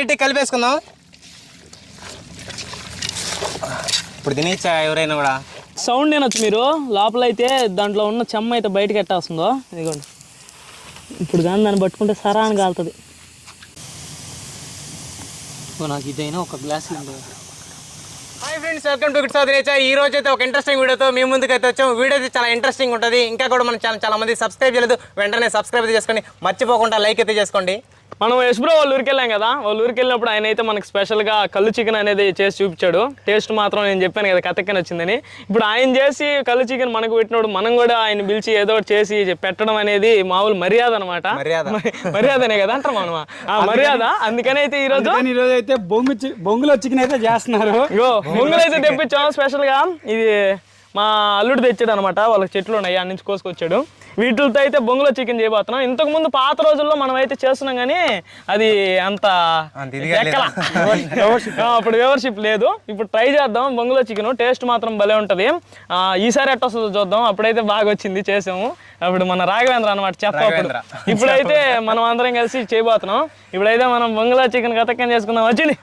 నీట్గా కలిపేసుకుందాం. ఇప్పుడు తినేచ్చా ఎవరైనా కూడా? సౌండ్ వినొచ్చు మీరు. లోపల అయితే దాంట్లో ఉన్న చెమ్మ అయితే బయటకి ఎట్టేస్తుందో. ఇదిగోండి. ఇప్పుడు కానీ దాన్ని పట్టుకుంటే సరా అని కాలుతుంది. నాకు ఇదైనా ఒక glass hi friends welcome to good తినేచ్చా ఈ రోజు అయితే ఒక ఇంట్రెస్టింగ్ వీడియోతో మీ ముందుకు అయితే వచ్చాం. వీడియో అయితే చాలా ఇంట్రెస్టింగ్ ఉంటుంది. ఇంకా కూడా మన ఛానల్ చాలా మంది సబ్స్క్రైబ్ చేయలేదు. వెంటనే సబ్స్క్రైబ్ అయితే చేసుకోండి మర్చిపోకుండా లైక్ అయితే చేసుకోండి. మనం యశ్బ్రో వాళ్ళ ఊరికి వెళ్ళాం కదా వాళ్ళ ఊరికి వెళ్ళినప్పుడు ఆయన అయితే మనకు స్పెషల్గా కళ్ళు చికెన్ అనేది చేసి చూపించాడు. టేస్ట్ మాత్రం నేను చెప్పాను కదా కథక్కని వచ్చిందని. ఇప్పుడు ఆయన చేసి కళ్ళు చికెన్ మనకు పెట్టినప్పుడు మనం కూడా ఆయన పిలిచి ఏదో చేసి పెట్టడం అనేది మామూలు మర్యాద అనమాట మర్యాద. మర్యాదనే కదా అంటారు మనం ఆ మర్యాద. అందుకని అయితే ఈరోజు ఈరోజు అయితే బొంగు బొంగులో చికెన్ అయితే చేస్తున్నారు. ఇగో ముంగులు అయితే తెప్పించాం స్పెషల్గా ఇది మా అల్లుడు తెచ్చాడు అనమాట వాళ్ళకి చెట్లు ఉన్నాయి అన్ని నుంచి కోసుకొచ్చాడు. వీటితో అయితే బొంగులో చికెన్ చేయబోతున్నాం. ఇంతకు ముందు పాత రోజుల్లో మనం అయితే చేస్తున్నాం కానీ అది అంత అప్పుడు వ్యూవర్షిప్ లేదు. ఇప్పుడు ట్రై చేద్దాం. బొంగులో చికెన్ టేస్ట్ మాత్రం భలే ఉంటుంది. ఈసారి ఎట్ట వస్తుందో చూద్దాం. అప్పుడైతే బాగా వచ్చింది చేసాము. అప్పుడు మన రాఘవేంద్ర అనమాట చెప్ప అప్పుడు. రాఘవేంద్ర. ఇప్పుడైతే మనం అందరం కలిసి చేయబోతున్నాం. ఇప్పుడైతే మనం బొంగులో చికెన్ కథక్కని చేసుకుందాం. వచ్చింది.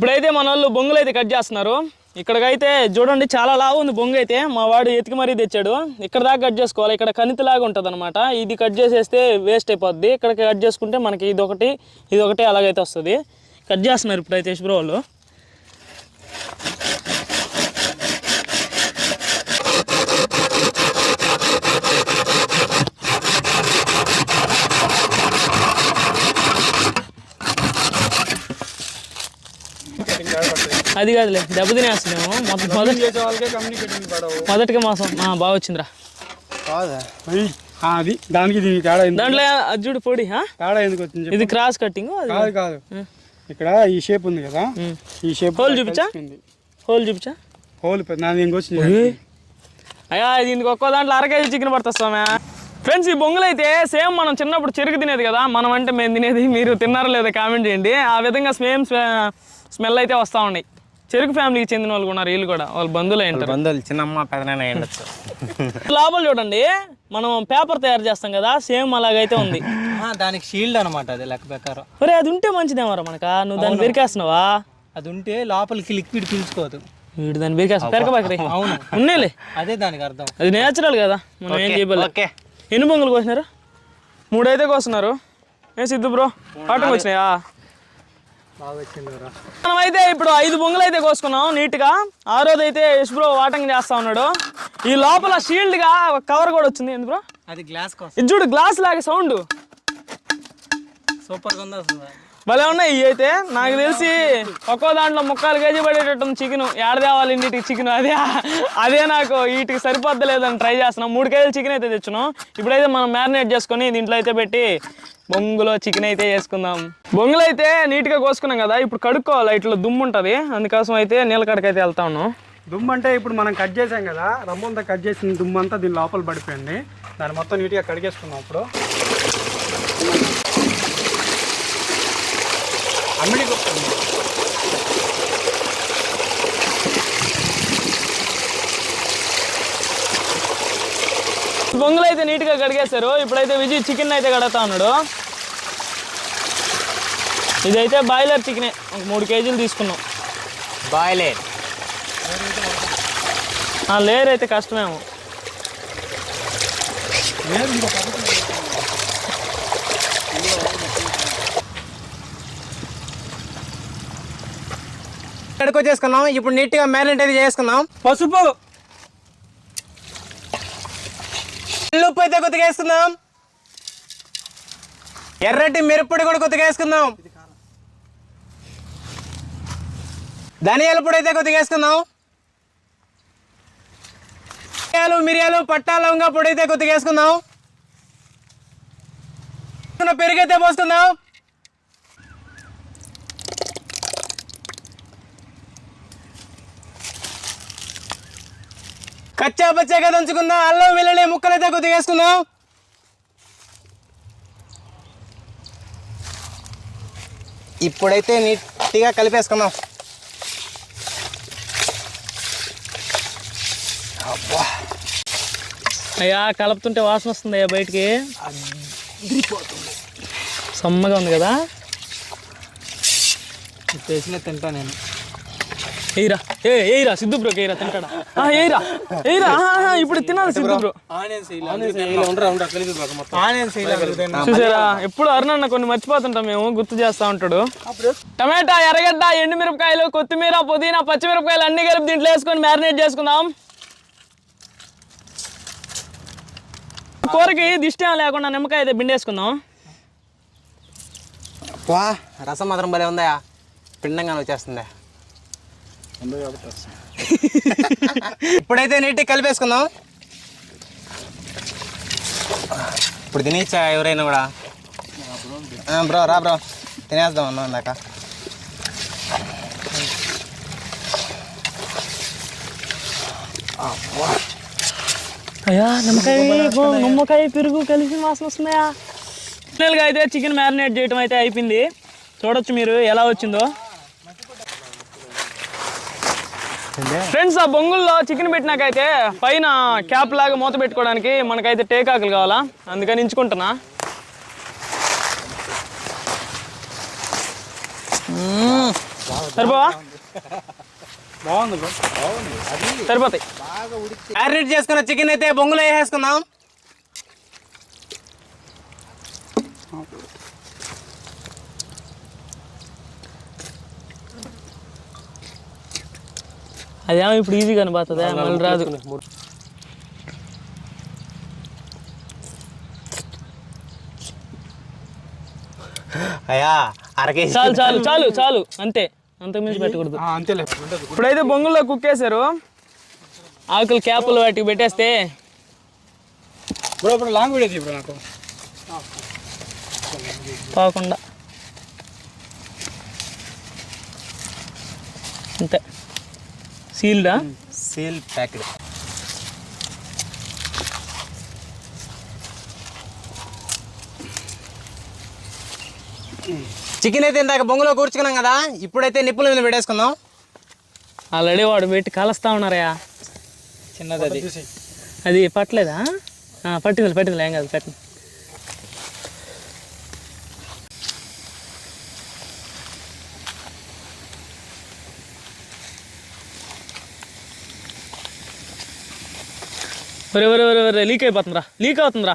ఇప్పుడైతే మన వాళ్ళు బొంగులు అయితే కట్ చేస్తున్నారు. ఇక్కడికైతే చూడండి చాలా లావు ఉంది బొంగు అయితే. మా వాడు ఎతికి మరీ తెచ్చాడు. ఇక్కడ దాకా కట్ చేసుకోవాలి. ఇక్కడ కణితిలాగా ఉంటుంది అనమాట ఇది కట్ చేసేస్తే వేస్ట్ అయిపోద్ది. ఇక్కడ కట్ చేసుకుంటే మనకి ఇది ఒకటి ఇది ఒకటి అలాగైతే వస్తుంది. కట్ చేస్తున్నారు ఇప్పుడైతే బ్రో వాళ్ళు అది కాదులే దెబ్బ తినేస్తున్నాము. మొదటి మొదటి మొదటిగా మాసం ఆ, బాగా వచ్చిందిరా. అది దానికి దీనికి తేడా ఎందుకు? దాంట్లో అది చూడు పొడి ఆ? తేడా ఎందుకు వచ్చింది చెప్పు. ఇది క్రాస్ కట్టింగ్ కాదు కాదు. ఇక్కడ ఈ షేప్ ఉంది కదా ఈ షేప్ హోల్ చూపించా? హోల్ చూపించా? హోల్ వచ్చింది. అయ్యా దీనికి ఒక్కో దాంట్లో అర కేజీ చికెన్ పడుతుంది స్వామి. ఫ్రెండ్స్ ఈ బొంగులు అయితే సేమ్ మనం చిన్నప్పుడు చెరుకు తినేది కదా మనం అంటే మేము తినేది మీరు తిన్నారో లేదో కామెంట్ చేయండి. ఆ విధంగా సేమ్ స్మెల్ అయితే వస్తూ ఉన్నాయి. చెరుకు ఫ్యామిలీకి చెందిన వాళ్ళు ఉన్నారు వీళ్ళు కూడా వాళ్ళ బంధువులు ఏంటారు బంధువులు చిన్నమ్మ ఉండొచ్చు. లోపల చూడండి మనం పేపర్ తయారు చేస్తాం కదా సేమ్ అలాగైతే ఉంది. దానికి షీల్డ్ అనమాట అది లెక్క ప్రకారం. ఒరే అది ఉంటే మంచిదేమరా మనక నువ్వు దాన్ని పెరికేస్తున్నావా అది ఉంటే లోపలికి లిక్విడ్ పీల్చుకోదు. వీడు దాన్ని పెరకబాకరి అవును. ఉన్నేలే అదే దానికి అర్థం. అది నేచురల్ కదా మనం ఏం చేయబోలే. ఓకే. ఎన్ని బొంగులు కోసినారు? మూడైతే కోస్తున్నారు. ఏ సిద్ధు బ్రో పాటకు వచ్చినాయా? మనం అయితే ఇప్పుడు ఐదు బొంగులు అయితే కోసుకున్నాం నీట్గా. ఆ రోజు అయితే యశ్ బ్రో వాటంగ్ చేస్తా ఉన్నాడు. ఈ లోపల షీల్డ్గా ఒక కవర్ కూడా వచ్చింది. ఎందుకు బ్రో? అది గ్లాస్ కోసం. ఇది చూడు గ్లాస్ లాగే సౌండ్. సూపర్గా ఉంది భలే ఉన్నాయి ఇవి అయితే. నాకు తెలిసి ఒక్కో దాంట్లో ముక్కాలు కేజీ పడేటట్టు చికెన్. ఏడ తేవాలి ఇంటికి చికెన్? అదే అదే నాకు వీటికి సరిపోద్దలేదని ట్రై చేస్తున్నాం. మూడు కేజీలు చికెన్ అయితే తెచ్చున్నాం ఇప్పుడైతే మనం మ్యారినేట్ చేసుకొని దీంట్లో అయితే పెట్టి బొంగులో చికెన్ అయితే చేసుకుందాం బొంగులు అయితే నీట్గా కోసుకున్నాం కదా ఇప్పుడు కడుక్కోవాలి ఇట్లా దుమ్ము ఉంటుంది అందుకోసం అయితే నీళ్ళ కడకైతే అయితే వెళ్తా ఉన్నాం. దుమ్ము అంటే ఇప్పుడు మనం కట్ చేసాం కదా రమ్మంతా కట్ చేసిన దుమ్ము అంతా దీని లోపల పడిపోయింది. దాన్ని మొత్తం నీట్గా కడిగేసుకున్నాం ఇప్పుడు. అమ్మిడి బొంగులు అయితే నీట్గా కడిగేశారు. ఇప్పుడైతే విజయ్ చికెన్ అయితే కడుగుతా ఉన్నాడు. ఇదైతే బాయిలర్ చికెనే. ఒక మూడు కేజీలు తీసుకున్నాం. బాయిలే ఆ లేయర్ అయితే కష్టమేమో. చేసుకున్నాం ఇప్పుడు నీట్గా మ్యారినేట్ అయితే చేసుకుందాం. పసుపు. ఉప్పు అయితే కొద్దిగా వేసుకుందాం. ఎర్రటి మిరప్పొడి కూడా కొద్దిగా వేసుకుందాం. ధనియాల పొడి అయితే కొద్దిగా వేసుకుందాం. మిరియాలు మిరియాలు పట్టా లవంగా పొడి అయితే కొద్దిగా వేసుకుందాం. పెరుగు అయితే పోసుకుందాం. కచ్చా పచ్చాగా దంచుకుందాం అల్లం వెల్లుల్లి ముక్కలు అయితే కొద్దిగా వేసుకుందాం. ఇప్పుడైతే నీట్గా కలిపేసుకుందాం. అయ్యా కలుపుతుంటే వాసన వస్తుంది అయ్యా బయటికి. సమ్మగా ఉంది కదా? చేసిన తింటా నేను. ఎయిరా ఏ ఎయిరా సిద్ధు బ్రోకి ఎయిరా తింటాడా? ఎయిరా ఎయిరా ఇప్పుడు తినాలి సిద్ధు బ్రో. చూసారా ఎప్పుడు అరుణన్న కొన్ని మర్చిపోతుంటాం మేము గుర్తు చేస్తా ఉంటాడు. టమాటా ఎర్రగడ్డ ఎండుమిరపకాయలు కొత్తిమీర పుదీనా పచ్చిమిరపకాయలు అన్ని కలిపి దీంట్లో వేసుకొని మ్యారినేట్ చేసుకుందాం. కూరకి దిష్టి లేకుండా నిమ్మకాయ అయితే పిండేసుకుందాం. వా రసం మాత్రం భలే ఉందా పిండంగానే వచ్చేస్తుంది. ఇప్పుడైతే నీట్గా కలిపేసుకుందాం. ఇప్పుడు తినేచ్చా ఎవరైనా కూడా? బ్రో రా బ్రో. తినేద్దాం అన్నా ఇందాక. అయ్యా నిమ్మకాయ నిమ్మకాయ పెరుగు కలిసి వాసన వస్తున్నాయా? ఫైనల్గా అయితే చికెన్ మ్యారినేట్ చేయడం అయితే అయిపోయింది. చూడొచ్చు మీరు ఎలా వచ్చిందో. ఫ్రెండ్స్ ఆ బొంగుల్లో చికెన్ పెట్టినాకైతే పైన క్యాప్ లాగా మూత పెట్టుకోవడానికి మనకైతే టేకాకులు కావాలా? అందుకని ఎంచుకుంటున్నా. మ్మ్. సరిపోవా? బాగుంది బ్రో. సరిపోతాయి. మ్యారినేట్ చేసుకున్న చికెన్ అయితే బొంగులో వేసేసుకుందాం. అదేమో ఇప్పుడు ఈజీ కనబడుతుంది మళ్ళీ రాదు. అయ్యా అర కేజీ చాలు చాలు చాలు చాలు అంతే. అంతకుమించి పెట్టకూడదు. అంతేలే. ఇప్పుడైతే బొంగుల్లో కుక్కేశారు. ఆకులు క్యాపులు వాటికి పెట్టేస్తే బ్రో ఇప్పుడు లాంగ్ వీడియో నాకు. పోకుండా అంతే. సీల్డా? Seal packet. చికెన్ అయితే ఇందాక బొంగులో కూర్చుకున్నాం కదా ఇప్పుడైతే నిప్పుల మీద పెట్టేసుకుందాం ఆల్రెడీ వాడు పెట్టి కలుస్తా ఉన్నారయ్యా. చిన్నది అది. అది పట్టలేదా? ఆ, పట్టింది పట్టింది ఏం కాదు పెట్టండి ఒరే ఒరే ఒరే ఒరే లీక్ అయిపోతుందిరా లీక్ అవుతుందిరా.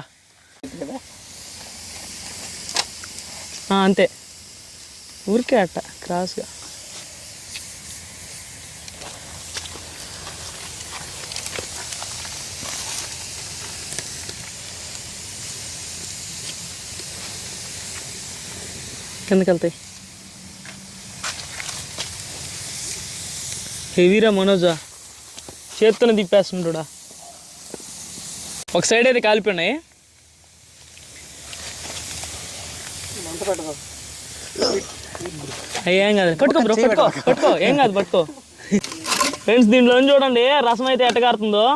ఆ, అంతే. ఊరికే అట్ట క్రాస్గా. కిందకి వెళ్తాయి. హెవీరా మనోజా. చేత్తోనే తిప్పేస్తుంటాడా ఒక సైడ్ అయితే కాలిపోయినాయి. అయ్యి ఏం కాదు. పట్టుకో బ్రో పట్టుకో పట్టుకో. ఏం కాదు పట్టుకో. ఫ్రెండ్స్ దీంట్లో చూడండి రసం అయితే ఎట్టగారుతుందో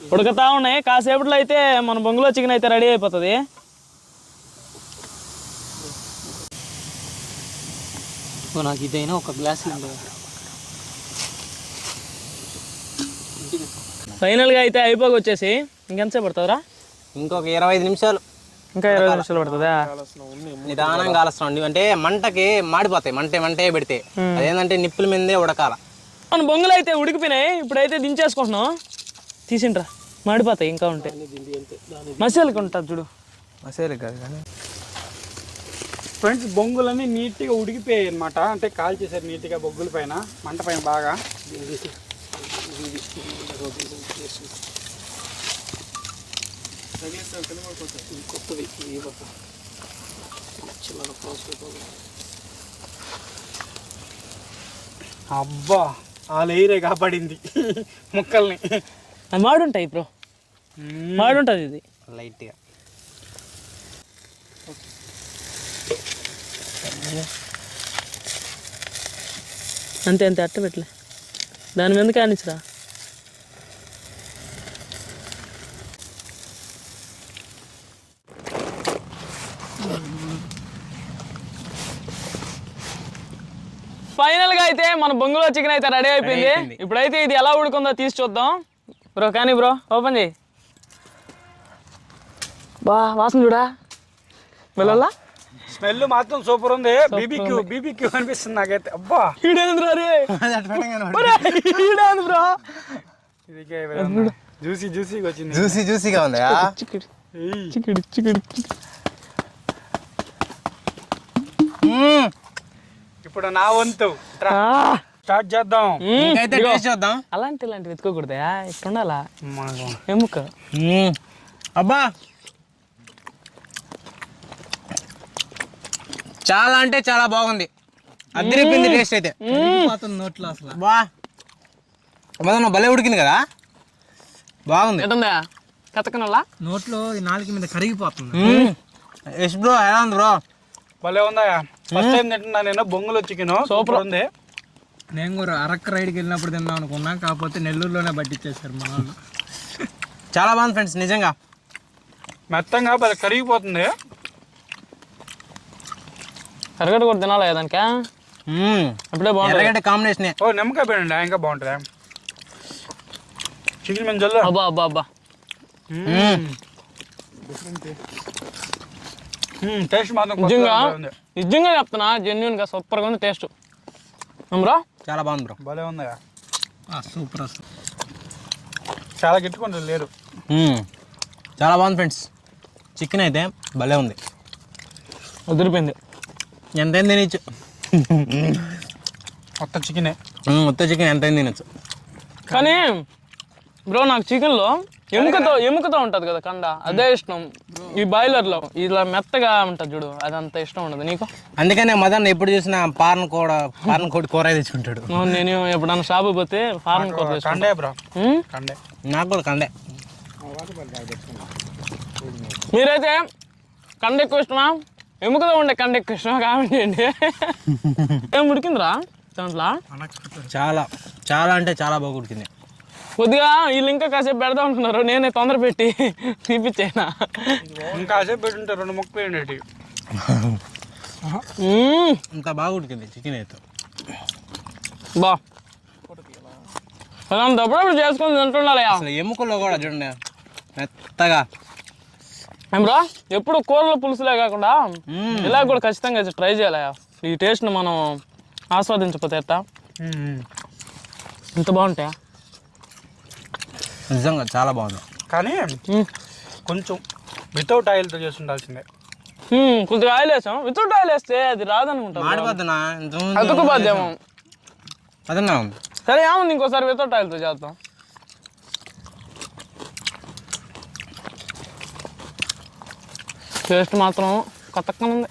ఉడకతా ఉన్నాయి. కాసేపట్లో అయితే మన బొంగులో చికెన్ అయితే రెడీ అయిపోతుంది. నాకు ఇదైనా ఒక గ్లాస్ ఫైనల్గా అయితే అయిపోయి వచ్చేసి ఇంకెంతసేపు పడుతుందిరా ఇంకొక ఇరవై ఐదు నిమిషాలు. ఇంకా ఇరవై నిమిషాలు పడుతుందా? నిదానంగా అంటే మంటకి మాడిపోతాయి మంటే మంటే పెడితే. అదేంటంటే నిప్పుల మీదే ఉడకాల. మన బొంగులు అయితే ఉడికిపోయినాయి ఇప్పుడైతే దించేసుకుంటున్నాం. తీసిండ్రా మాడిపోతాయి ఇంకా ఉంటే. మసాలకి ఉంటుంది చూడు. మసేలు కాదు కానీ. ఫ్రెండ్స్ బొంగులన్నీ నీట్గా ఉడికిపోయాయి అనమాట అంటే కాల్ చేశారు నీట్గా బొగ్గుల పైన మంట పైన బాగా. అబ్బా ఆ లేయరే కాపాడింది. ముక్కల్ని. మాడుంటాయి బ్రో. మాడుంటుంది ఇది. లైట్గా అంతే అంతే అట్ట పెట్టలే. దాని మీద కానిచ్చరా? ఫైనల్గా అయితే మన బొంగులో చికెన్ అయితే రెడీ అయిపోయింది. ఇప్పుడైతే ఇది ఎలా ఉడుకుందో తీసి చూద్దాం. బ్రో కానీ బ్రో ఓపెన్ చేయి. బా వాసన చూడా? వెళ్ళాలా స్మెల్ మాత్రం సూపర్ ఉంది. బీబీక్యూ బీబీక్యూ అనిపిస్తుంది నాకైతే. అబ్బా. ఈడేంద్ర రే? ఈడేంద్ర జ్యూసీ జ్యూసీగా వచ్చింది. జ్యూసీ జ్యూసీగా ఉందా చిక్కుడు మ్మ్. ఇప్పుడు నా వంతు. ట్రా. స్టార్ట్ చేద్దాం. టేస్ట్ చూద్దాం. అలాంటి ఇలాంటివి వెతుకోకూడదా ఇక్కడ ఉండాలా ఎముక. అబ్బా! చాలా అంటే చాలా బాగుంది. అద్దరిపోయింది టేస్ట్ అయితే. నోట్లో అసలు. బా భలే ఉడికింది కదా? బాగుంది. ఎటుందా కతకనల్లా నోట్లో ఈ నాలుగు మీద కరిగిపోతుంది. యష్ బ్రో ఎలా ఉంది బ్రో భలే ఉందా ఫస్ట్ టైం తింటున్నా నేను బొంగులో చికెన్ సూపర్. ఉంది. నేను కూడా అరక్క రైడ్కి వెళ్ళినప్పుడు తిన్నాం అనుకున్నా కాకపోతే నెల్లూరులోనే పట్టించేశారు మన వాళ్ళు చాలా బాగుంది ఫ్రెండ్స్ నిజంగా. మెత్తంగా భలే కరిగిపోతుంది. కరగట కూడా తినాలా దానికా. అప్పుడే బాగుంటుంది. ఎర్రగడ్డ కాంబినేషన్ ఓ నిమ్మకాయ పిండి ఇంకా బాగుంటుంది? చికెన్ మేము జల్లు అబ్బా అబ్బా. అబ్బా టేస్ట్ మాత్రం నిజంగా ఉంది. నిజంగా చెప్తున్నా జెన్యున్గా సూపర్గా ఉంది టేస్ట్ బ్రో చాలా బాగుంది బ్రో. భలే ఉంది సూపర్ అసలు. చాలా గిట్టుకుంటుంది లేరు. చాలా బాగుంది ఫ్రెండ్స్ చికెన్ అయితే భలే ఉంది. వదిలిపోయింది ఎంతైనా తినచ్చు? కొత్త చికెనే మొత్తం చికెన్ ఎంతైనా తినచ్చు? కానీ బ్రో నాకు చికెన్లో ఎముకతో ఎముకతో ఉంటది కదా కండ. అదే ఇష్టం. ఈ బాయిలర్లో ఇలా మెత్తగా ఉంటది చూడు అది అంత ఇష్టం ఉండదు. నీకు? అందుకనే మదన్ ఎప్పుడు చూసినా పార్న్ కూడా పార్న్ కోడి కూర తెచ్చుకుంటాడు నేను ఎప్పుడన్నా షాప్ పోతే ఫారెన్ కూర. కండే బ్రో? కండే. నాకు కూడా కండే. మీరైతే కండ ఎక్కువ ఇష్టమా? ఎముకతో ఉండే కండ ఎక్కువ ఇష్టమా? కామెంట్ చేయండి. ఏం ఉడికిందిరా? దాంట్లో? చాలా చాలా అంటే చాలా బాగా ఉడికింది. కొద్దిగా వీళ్ళు ఇంకా కాసేపు పెడతా ఉంటున్నారు నేనే తొందర పెట్టి తీపిచ్చేనా ఇంకా కాసేపు పెట్టుంటే రెండు ముక్క మ్మ్. అంత బాగా ఉడికింది చికెన్ అయితే. బా. అలాంటి అప్పుడప్పుడు చేసుకొని తింటుండాలయా అసలు ఎముకల్లో కూడా చూడండి మెత్తగా. ఏం బ్రో ఎప్పుడు కూరల పులుసులే కాకుండా. ఇలా కూడా ఖచ్చితంగా ట్రై చేయాలయా ఈ టేస్ట్ని మనం ఆస్వాదించకపోతే ఎట్టా? ఇంత బాగుంటాయా? నిజంగా చాలా బాగుంది. కానీ. కొంచెం వితౌట్ ఆయిల్తో చేసి ఉండాల్సిందే కొద్దిగా ఆయిల్ వేసాం. వితౌట్ ఆయిల్ వేస్తే అది రాదనుకుంటా మాడిపోతున్నా అతుకుపోద్దేమో. అదన్నా సరే ఏముంది ఇంకోసారి వితౌట్ ఆయిల్తో చేద్దాం. టేస్ట్ మాత్రం కొత్తగా ఉంది